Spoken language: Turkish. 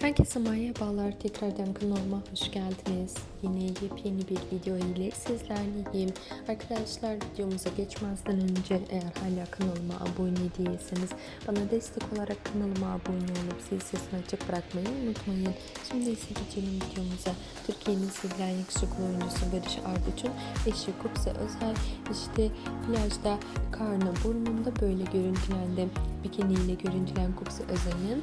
Herkese merhabalar. Tekrardan kanalıma hoş geldiniz. Yine yepyeni bir video ile sizlerleyim. Arkadaşlar videomuza geçmezden önce eğer hala kanalıma abone değilseniz bana destek olarak kanalıma abone olup zil sesini açık bırakmayı unutmayın. Şimdi ise geçelim videomuza. Türkiye'nin sevilen yakışıklı oyuncusu Barış Arduç'un eşi Kupse Özel işte plajda karnı burnunda böyle görüntülendi. Bikiniyle görüntülen Kupse Özel'in